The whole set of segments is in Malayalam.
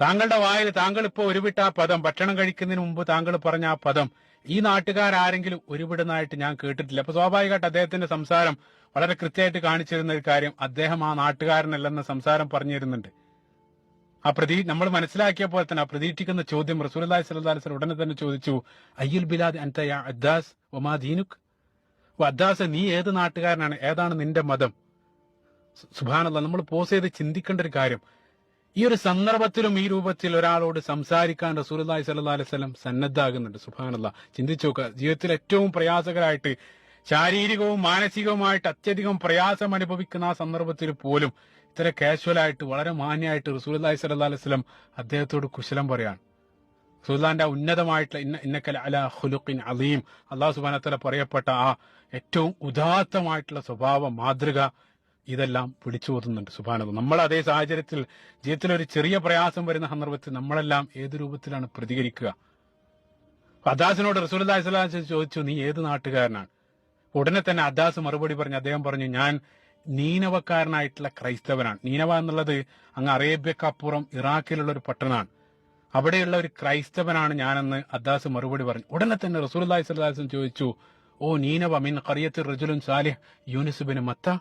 താങ്കളുടെ വായിൽ താങ്കൾ ഇപ്പോൾ ഒരുവിട്ട ആ പദം ഭക്ഷണം കഴിക്കുന്നതിന് മുമ്പ് താങ്കൾ പറഞ്ഞ ആ പദം ഈ നാട്ടുകാരാരെങ്കിലും ഒരുവിടുന്നതായിട്ട് ഞാൻ കേട്ടിട്ടില്ല. അപ്പൊ സ്വാഭാവികമായിട്ട് അദ്ദേഹത്തിന്റെ സംസാരം വളരെ കൃത്യമായിട്ട് കാണിച്ചിരുന്ന ഒരു കാര്യം അദ്ദേഹം ആ നാട്ടുകാരനല്ലെന്ന സംസാരം പറഞ്ഞിരുന്നുണ്ട്. ആ പ്രതീ നമ്മൾ മനസ്സിലാക്കിയ പോലെ തന്നെ ആ പ്രതീക്ഷിക്കുന്ന ചോദ്യം റസൂലി സ്വലാസ് ഉടനെ തന്നെ ചോദിച്ചു അയ്യുൽ ബിലാദ് അൻത അദ്ദാസ് ഒമാ ദീനുക്? അദ്ദാസ് നീ ഏത് നാട്ടുകാരനാണ്? ഏതാണ് നിന്റെ മതം? സുഭാനല്ല നമ്മൾ പോസ് ചെയ്ത് ചിന്തിക്കേണ്ട ഒരു കാര്യം ഈ ഒരു സന്ദർഭത്തിലും ഈ രൂപത്തിൽ ഒരാളോട് സംസാരിക്കാൻ റസൂലി സല്ലാ അലൈവല്ലം സന്നദ്ധാകുന്നുണ്ട്. സുഭാനല്ല ചിന്തിച്ചു നോക്കുക ജീവിതത്തിൽ ഏറ്റവും പ്രയാസകരായിട്ട് ശാരീരികവും മാനസികവുമായിട്ട് അത്യധികം പ്രയാസം അനുഭവിക്കുന്ന ആ സന്ദർഭത്തിൽ പോലും ഇത്ര കാഷ്വൽ ആയിട്ട് വളരെ മാന്യമായിട്ട് റസൂലി സല്ലാ അലൈവലം അദ്ദേഹത്തോട് കുശലം പറയാണ്. ആ ഉന്നതമായിട്ടുള്ള ഇന്ന ഇന്നക്കൽ അല ഹുലുഖിൻ അലീം. അള്ളാഹു സുബാനത്തല പറയപ്പെട്ട ആ ഏറ്റവും ഉദാത്തമായിട്ടുള്ള സ്വഭാവ മാതൃക ഇതെല്ലാം പിടിച്ചു ഓതുന്നുണ്ട് സുബാനത് നമ്മൾ അതേ സാഹചര്യത്തിൽ ജീവിതത്തിൽ ഒരു ചെറിയ പ്രയാസം വരുന്ന സന്ദർഭത്തിൽ നമ്മളെല്ലാം ഏത് രൂപത്തിലാണ് പ്രതികരിക്കുക? അദാസിനോട് റസൂൽ അള്ളാഹി ചോദിച്ചു നീ ഏത് നാട്ടുകാരനാണ്? ഉടനെ തന്നെ അദാസ് മറുപടി പറഞ്ഞു അദ്ദേഹം പറഞ്ഞു ഞാൻ നീനവക്കാരനായിട്ടുള്ള ക്രൈസ്തവനാണ്. നീനവ എന്നുള്ളത് അങ്ങ് അറേബ്യക്കപ്പുറം ഇറാഖിലുള്ള ഒരു പട്ടണമാണ്. അവിടെയുള്ള ഒരു ക്രൈസ്തവനാണ് ഞാനെന്ന് അദ്ദാസ് മറുപടി പറഞ്ഞു. ഉടനെ തന്നെ റസൂൽ അള്ളാഹി സ്വലാസം ചോദിച്ചു ഓ നീനവ മിൻ കറിയത്ത് റജുലുൻ സാലിഹ് യൂനിസുബിന് മത്ത?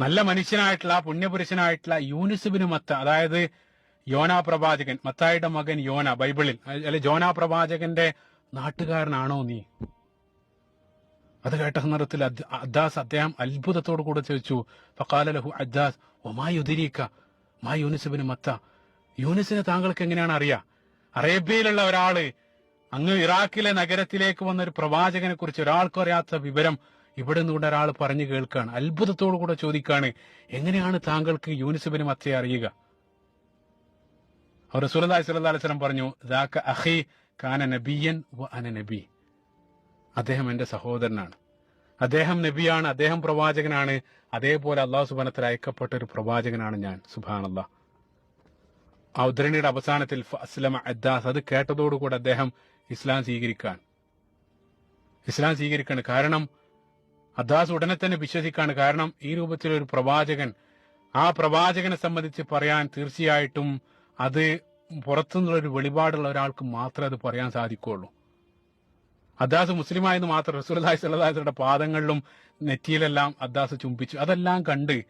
നല്ല മനുഷ്യനായിട്ടുള്ള പുണ്യപുരുഷനായിട്ടുള്ള യൂനിസുബിന് മത്ത അതായത് യോനാ പ്രവാചകൻ മത്തായുടെ മകൻ യോന ബൈബിളിൽ. അല്ലെ ജോനാ പ്രവാചകന്റെ നാട്ടുകാരനാണോ നീ? അത് കേട്ട സന്ദർഭത്തിൽ അദ്- അദ്ദാസ് അദ്ദേഹം അത്ഭുതത്തോടു കൂടെ ചോദിച്ചു ഫക്കാല ലഹു അദ്ദാസ് ഒമാ യുദിരീക്ക മാ യൂനിസുബിന് മത്ത? യൂനിസിനെ താങ്കൾക്ക് എങ്ങനെയാണ് അറിയാ? അറേബ്യയിലുള്ള ഒരാൾ അങ്ങ് ഇറാഖിലെ നഗരത്തിലേക്ക് വന്ന ഒരു പ്രവാചകനെ കുറിച്ച് ഒരാൾക്കും അറിയാത്ത വിവരം ഇവിടെ നിന്നുകൊണ്ട് ഒരാൾ പറഞ്ഞു കേൾക്കാണ്. അത്ഭുതത്തോടു കൂടെ ചോദിക്കാണ് എങ്ങനെയാണ് താങ്കൾക്ക് യൂനിസുബിന് മത്തയെ അറിയുക? അവർ സുലതായി സുലതാലം പറഞ്ഞു കാന നബിയൻ വ അന നബി. അദ്ദേഹം എന്റെ സഹോദരനാണ്. അദ്ദേഹം നബിയാണ് അദ്ദേഹം പ്രവാചകനാണ്. അതേപോലെ അള്ളാഹു സുബാനത്തിൽ അയക്കപ്പെട്ട ഒരു പ്രവാചകനാണ് ഞാൻ. സുബാനല്ല ആ ഉദ്ധരണിയുടെ അവസാനത്തിൽ അസ്ലമ അദ്ദാസ്. അത് കേട്ടതോടുകൂടി അദ്ദേഹം ഇസ്ലാം സ്വീകരിക്കാൻ. ഇസ്ലാം സ്വീകരിക്കാണ്. കാരണം അദ്ദാസ് ഉടനെ തന്നെ വിശ്വസിക്കാണ്. കാരണം ഈ രൂപത്തിൽ ഒരു പ്രവാചകൻ ആ പ്രവാചകനെ സംബന്ധിച്ച് പറയാൻ തീർച്ചയായിട്ടും അത് പുറത്തുനിന്നുള്ള ഒരു വെളിപാടുള്ള ഒരാൾക്ക് മാത്രമേ അത് പറയാൻ സാധിക്കുകയുള്ളൂ. അദ്ദാസ് മുസ്ലിമായെന്ന് മാത്രം റസൂലി സ്വലാഹിയുടെ പാദങ്ങളിലും നെറ്റിയിലെല്ലാം അദ്ദാസ് ചുംബിച്ചു. അതെല്ലാം കണ്ട്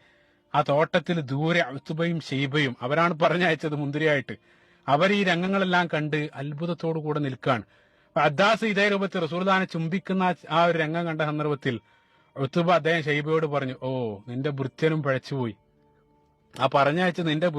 ആ തോട്ടത്തിൽ ദൂരെ അസുബയും ഷെയ്ബയും അവരാണ് പറഞ്ഞയച്ചത് മുന്തിരിയായിട്ട്. അവർ ഈ രംഗങ്ങളെല്ലാം കണ്ട് അത്ഭുതത്തോടു കൂടെ നിൽക്കുകയാണ് അദ്ദാസ് ഇതേ രൂപത്തിൽ റസൂൽദാനെ ചുംബിക്കുന്ന ആ ഒരു രംഗം കണ്ട സന്ദർഭത്തിൽ ഉത്തുബ അദ്ദേഹം ഷെയ്ബയോട് പറഞ്ഞു ഓ നിന്റെ ഭൃത്യനും പഴച്ചുപോയി. ആ പറഞ്ഞയച്ച നിന്റെ